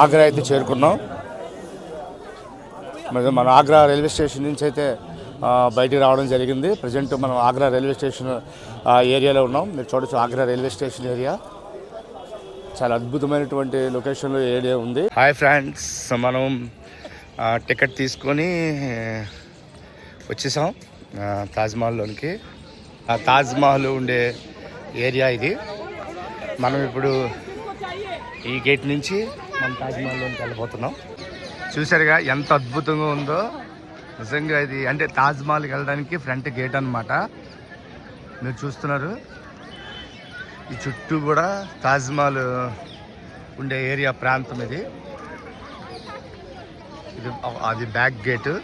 ఆగ్రా అయితే చేరుకున్నాం. మరి మన ఆగ్రా రైల్వే స్టేషన్ నుంచి అయితే బయటికి రావడం జరిగింది. ప్రజెంట్ మనం ఆగ్రా రైల్వే స్టేషన్ ఏరియాలో ఉన్నాం. మీరు చూడొచ్చు ఆగ్రా రైల్వే స్టేషన్ ఏరియా. చాలా అద్భుతమైనటువంటి లొకేషన్లో ఏరియా ఉంది. హాయ్ ఫ్రెండ్స్ మనం టికెట్ తీసుకొని వచ్చేసాం తాజ్మహల్లోనికి ఆ తాజ్మహల్ ఉండే ఏరియా ఇది. మనం ఇప్పుడు ఈ గేట్ నుంచి మనం తాజ్మహల్లోకి వెళ్ళిపోతున్నాం చూసారుగా ఎంత అద్భుతంగా ఉందో. నిజంగా ఇది అంటే తాజ్మహల్కి వెళ్ళడానికి ఫ్రంట్ గేట్ అనమాట మీరు చూస్తున్నారు. ఈ చుట్టూ కూడా తాజ్మహల్ ఉండే ఏరియా ప్రాంతం ఇది. ఇది అది బ్యాక్ గేటు.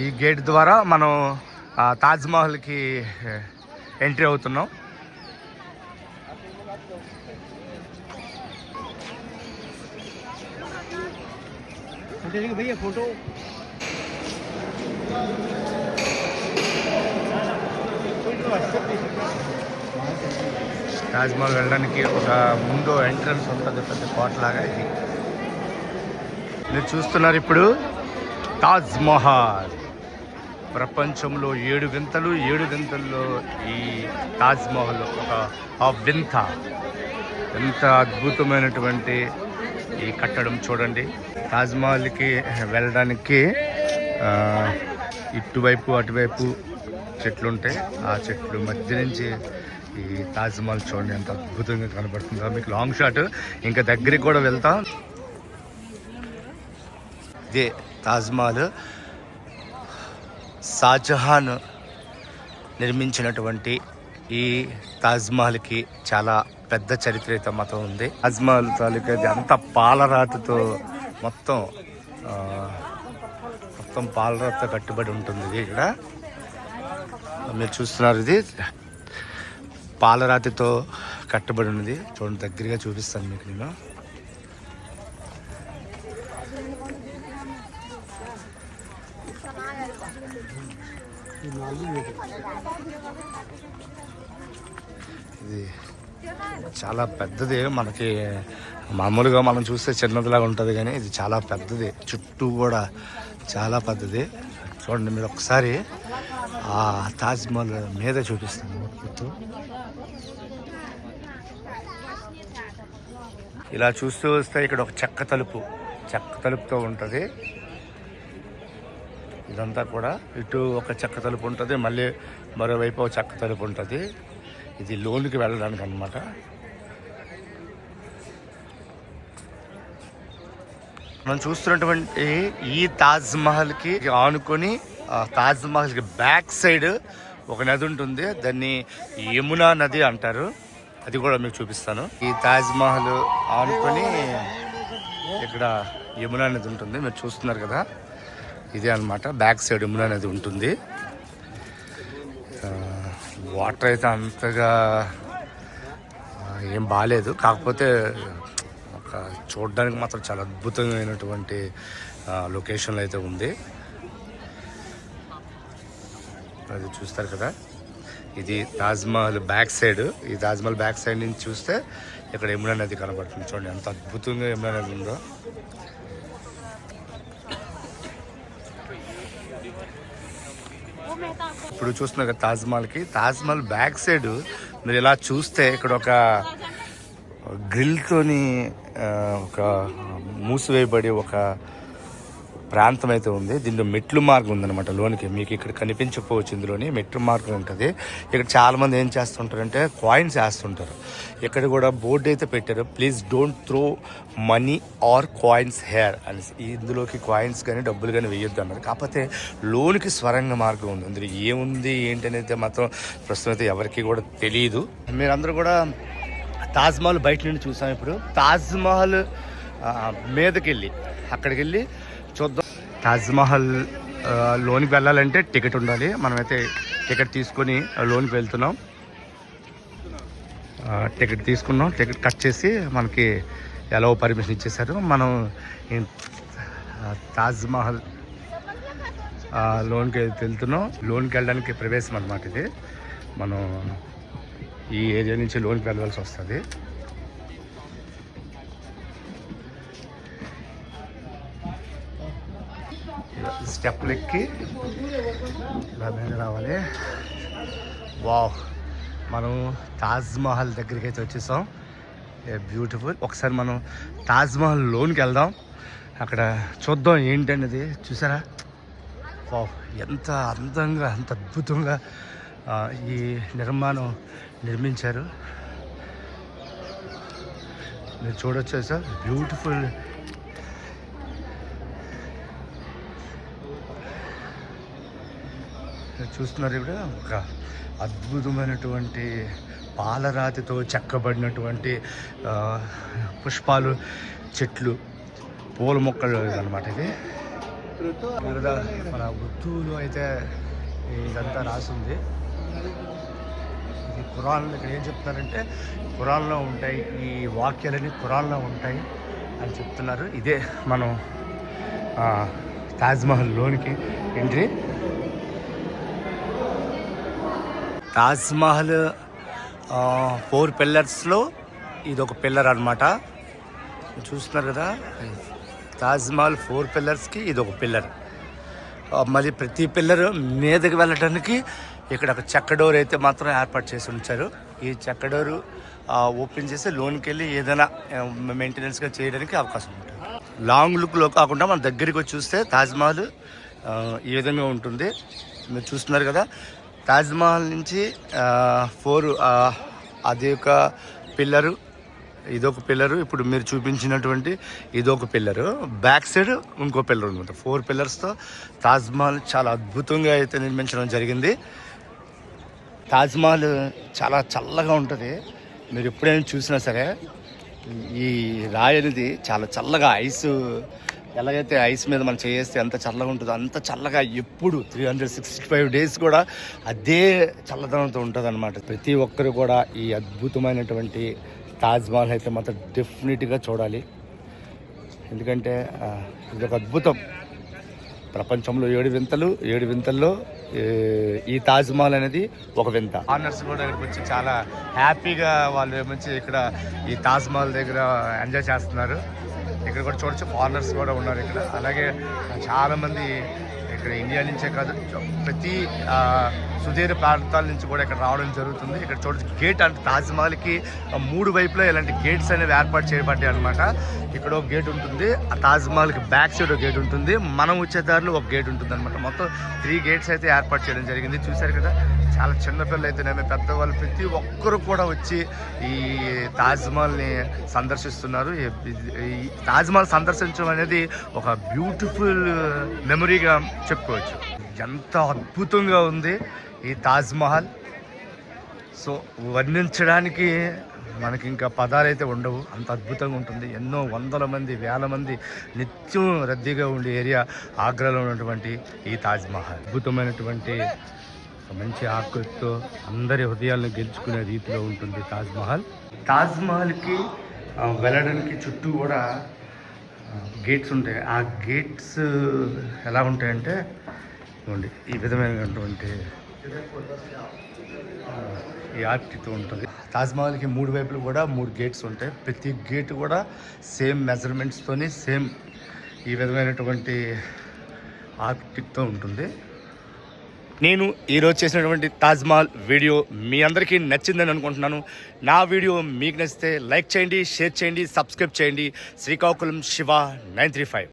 ఈ గేట్ ద్వారా మనం తాజ్మహల్కి ఎంట్రీ అవుతున్నాం. भैया फोटो తాజ్మహల్ వెళ్ళడానికి ఒక ముందు ఎంట్రన్స్ ఉంటుంది పెద్ద కోటలాగా ఇది మీరు చూస్తున్నారు ఇప్పుడు తాజ్ మహల్ ప్రపంచంలో ఏడు వింతలు ఏడు వింతల్లో ఈ తాజ్ మహల్ ఒక ఆ వింత ఎంత అద్భుతమైనటువంటి ఈ కట్టడం చూడండి. తాజ్మహల్కి వెళ్ళడానికి ఇటువైపు అటువైపు చెట్లు ఉంటాయి ఆ చెట్లు మధ్య నుంచి ఈ తాజ్మహల్ చూడండి ఎంత అద్భుతంగా కనబడుతుందో. మీకు లాంగ్ షాట్ ఇంకా దగ్గరికి కూడా వెళ్తాం. ఇదే తాజ్మహల్ షాజహాన్ నిర్మించినటువంటి ఈ తాజ్మహల్కి చాలా పెద్ద చరిత్ర మతం ఉంది. తాజ్ మహల్ తాలూకా అంతా పాలరాతితో మొత్తం మొత్తం పాలరాతితో కట్టుబడి ఉంటుంది ఇది ఇక్కడ. మీరు చూస్తున్నారు ఇది. పాలరాతితో కట్టబడి ఉన్నది. చూడండి దగ్గరగా చూపిస్తాను మీకు నేను. ఇది చాలా పెద్దది. మనకి మామూలుగా మనం చూస్తే చిన్నదిలాగా ఉంటుంది కానీ ఇది చాలా పెద్దది. చుట్టూ కూడా చాలా పెద్దది. చూడండి మీరు ఒకసారి ఆ తాజ్మహల్ మీద చూపిస్తాను ఇలా చూస్తూ వస్తే ఇక్కడ ఒక చెక్క తలుపు చెక్క తలుపుతో ఉంటుంది. ఇదంతా కూడా ఇటు ఒక చెక్క తలుపు ఉంటుంది మళ్ళీ మరోవైపు ఒక చెక్క తలుపు ఉంటుంది. ఇది లోన్కి వెళ్ళడానికి అనమాట మనం చూస్తున్నటువంటి ఈ తాజ్ మహల్కి ఆనుకొని తాజ్ మహల్కి బ్యాక్ సైడ్ ఒక నది ఉంటుంది. దాన్ని యమునా నది అంటారు. అది కూడా మీకు చూపిస్తాను. ఈ తాజ్ మహల్ ఆనుకొని ఇక్కడ యమునా నది ఉంటుంది. మీరు చూస్తున్నారు కదా. ఇదే అన్నమాట. బ్యాక్ సైడ్ యమునా నది ఉంటుంది. వాటర్ అయితే అంతగా ఏం బాగాలేదు కాకపోతే ఒక చూడడానికి మాత్రం చాలా అద్భుతమైనటువంటి లొకేషన్లో అయితే ఉంది. అది చూస్తారు కదా. ఇది తాజ్మహల్ బ్యాక్ సైడ్. ఈ తాజ్మహల్ బ్యాక్ సైడ్ నుంచి చూస్తే ఇక్కడ యమునా నది కనబడుతుంది. చూడండి ఎంత అద్భుతంగా యమునా నది ఉందో. ఇప్పుడు చూస్తున్నారు కదా తాజ్ తాజ్మహల్ బ్యాక్ సైడ్ మీరు ఇలా చూస్తే ఇక్కడ ఒక గ్రిల్తోని తోని ఒక మూసివేయబడి ఒక ప్రాంతం అయితే ఉంది. దీంట్లో మెట్లు మార్గం ఉందన్నమాట లోనికి. మీకు ఇక్కడ కనిపించకపోవచ్చు ఇందులోని మెట్లు మార్గం ఉంటుంది. ఇక్కడ చాలామంది ఏం చేస్తుంటారంటే కాయిన్స్ వేస్తుంటారు. ఇక్కడ కూడా బోర్డు అయితే పెట్టారు. Please don't throw money or coins here అనేసి. ఇందులోకి కాయిన్స్ కానీ డబ్బులు కానీ వేయొద్దు అన్నారు. కాకపోతే లోనికి స్వరంగ మార్గం ఉంది. అందులో ఏముంది ఏంటనేది మాత్రం ప్రస్తుతం అయితే ఎవరికి కూడా తెలియదు మీరందరూ కూడా తాజ్మహల్ బయట నుండి చూసాం ఇప్పుడు. తాజ్మహల్ మీదకెళ్ళి. అక్కడికి వెళ్ళి చూద్దాం. తాజ్మహల్ లోనికి వెళ్ళాలంటే టికెట్ ఉండాలి. మనమైతే టికెట్ తీసుకొని లోనికి వెళ్తున్నాం. టికెట్ తీసుకున్నాం. టికెట్ కట్ చేసి మనకి ఎలా పర్మిషన్ ఇచ్చేసారు మనం తాజ్మహల్ లోన్కి వెళ్తున్నాం. లోన్కి వెళ్ళడానికి ప్రవేశం అనమాట ఇది. మనం ఈ ఏరియా నుంచి లోన్కి వెళ్ళవలసి వస్తుంది. స్టెప్లు ఎక్కి ఇలా మీద రావాలి. వావ్. మనం తాజ్మహల్ దగ్గరికి అయితే వచ్చేసాం. బ్యూటిఫుల్. ఒకసారి మనం తాజ్మహల్ లోనికి వెళ్దాం. అక్కడ చూద్దాం ఏంటనేది. చూసారా? వావ్. ఎంత అందంగా అంత అద్భుతంగా ఈ నిర్మాణం నిర్మించారు. మీరు చూడొచ్చు సార్. బ్యూటిఫుల్ చూస్తున్నారు ఇక్కడ. ఒక అద్భుతమైనటువంటి పాలరాతితో చెక్కబడినటువంటి పుష్పాలు చెట్లు పూల మొక్కలు అనమాట ఇది. మన వృత్తువులు అయితే ఇదంతా రాసింది. ఇది ఖురాన్లో ఇక్కడ ఏం చెప్తున్నారంటే కురాన్లో ఉంటాయి ఈ వాక్యాలన్నీ కురాన్లో ఉంటాయి అని చెప్తున్నారు. ఇదే మనం తాజ్మహల్ లోనికి ఎంట్రీ. తాజ్మహల్ ఫోర్ పిల్లర్స్లో ఇది ఒక పిల్లర్ అనమాట చూస్తున్నారు కదా? తాజ్మహల్ ఫోర్ పిల్లర్స్కి ఇది ఒక పిల్లర్ మరి ప్రతి పిల్లర్ మీదకి వెళ్ళటానికి ఇక్కడ ఒక చెక్క డోర్ అయితే మాత్రం ఏర్పాటు చేసి ఉంచారు. ఈ చెక్క డోరు ఓపెన్ చేసి లోన్కి వెళ్ళి ఏదైనా మెయింటెనెన్స్గా చేయడానికి అవకాశం ఉంటుంది. లాంగ్ లుక్లో కాకుండా మన దగ్గరికి వచ్చి చూస్తే తాజ్మహల్ ఈ విధంగా ఉంటుంది. మీరు చూస్తున్నారు కదా? తాజ్మహల్ నుంచి ఫోర్ అది ఒక పిల్లరు ఇదొక పిల్లరు. ఇప్పుడు మీరు చూపించినటువంటి ఇదొక పిల్లరు. బ్యాక్ సైడ్ ఇంకో పిల్లర్ అనమాట ఫోర్ పిల్లర్స్తో తాజ్మహల్ చాలా అద్భుతంగా అయితే నిర్మించడం జరిగింది. తాజ్మహల్ చాలా చల్లగా ఉంటుంది. మీరు ఎప్పుడైనా చూసినా సరే ఈ రాయి అనేది చాలా చల్లగా ఐస్ ఎలాగైతే ఐస్ మీద మనం చేస్తే ఎంత చల్లగా ఉంటుందో అంత చల్లగా ఎప్పుడు three hundred sixty five days కూడా అదే చల్లదనంతో ఉంటుంది అనమాట ప్రతి ఒక్కరు కూడా ఈ అద్భుతమైనటువంటి తాజ్మహల్ అయితే మాత్రం డెఫినెట్గా చూడాలి. ఎందుకంటే ఇది ఒక అద్భుతం. ప్రపంచంలో ఏడు వింతలు ఏడు వింతల్లో ఈ తాజ్మహల్ అనేది ఒక వింత. ఆనర్స్ కూడా ఇక్కడికి వచ్చి చాలా హ్యాపీగా వాళ్ళు మంచి ఇక్కడ ఈ తాజ్మహల్ దగ్గర ఎంజాయ్ చేస్తున్నారు. ఇక్కడ కూడా చూడొచ్చు. ఫారినర్స్ కూడా ఉన్నారు ఇక్కడ. అలాగే చాలామంది ఇక్కడ ఇండియా నుంచే కాదు ప్రతి ఆ, సుదీర్ఘ ప్రాంతాల నుంచి కూడా ఇక్కడ రావడం జరుగుతుంది. ఇక్కడ చూడొచ్చు గేట్ అంటే తాజ్మహల్కి మూడు వైపులా ఇలాంటి గేట్స్ అనేవి ఏర్పాటు చేయబడ్డాయి అనమాట ఇక్కడ ఒక గేట్ ఉంటుంది. ఆ తాజ్మహల్కి బ్యాక్ సైడ్ ఒక గేట్ ఉంటుంది. మనం వచ్చే దారిలో ఒక గేట్ ఉంటుంది అనమాట మొత్తం త్రీ గేట్స్ అయితే ఏర్పాటు చేయడం జరిగింది. చూశారు కదా? చాలా చిన్నపిల్లలు అయితేనేమి పెద్దవాళ్ళు ప్రతి ఒక్కరు కూడా వచ్చి ఈ తాజ్మహల్ని సందర్శిస్తున్నారు. ఈ- సందర్శించడం అనేది ఒక బ్యూటిఫుల్ మెమరీగా చెప్పుకోవచ్చు. ఎంత అద్భుతంగా ఉంది ఈ తాజ్మహల్ సో వర్ణించడానికి మనకి ఇంకా పదాలు అయితే ఉండవు. అంత అద్భుతంగా ఉంటుంది. ఎన్నో వందల మంది వేల మంది నిత్యం రద్దీగా ఉండే ఏరియా ఆగ్రాలో ఉన్నటువంటి ఈ తాజ్మహల్ అద్భుతమైనటువంటి మంచి ఆకృతితో అందరి హృదయాలను గెలుచుకునే రీతిలో ఉంటుంది తాజ్మహల్ తాజ్మహల్కి వెళ్ళడానికి చుట్టూ కూడా గేట్స్ ఉంటాయి. ఆ గేట్స్ ఎలా ఉంటాయంటే ఇవ్వండి ఈ విధమైనటువంటి ఈ ఆర్టితో ఉంటుంది. తాజ్మహల్కి మూడు వైపులు కూడా మూడు గేట్స్ ఉంటాయి. ప్రతి గేట్ కూడా సేమ్ మెజర్మెంట్స్తోని సేమ్ ఈ విధమైనటువంటి ఆర్కిటెక్ట్తో ఉంటుంది. నేను ఈరోజు చేసినటువంటి తాజ్మహల్ వీడియో మీ అందరికీ నచ్చిందని అనుకుంటున్నాను. నా వీడియో మీకు నచ్చితే లైక్ చేయండి షేర్ చేయండి సబ్స్క్రైబ్ చేయండి. Srikakulam Shiva nine three five.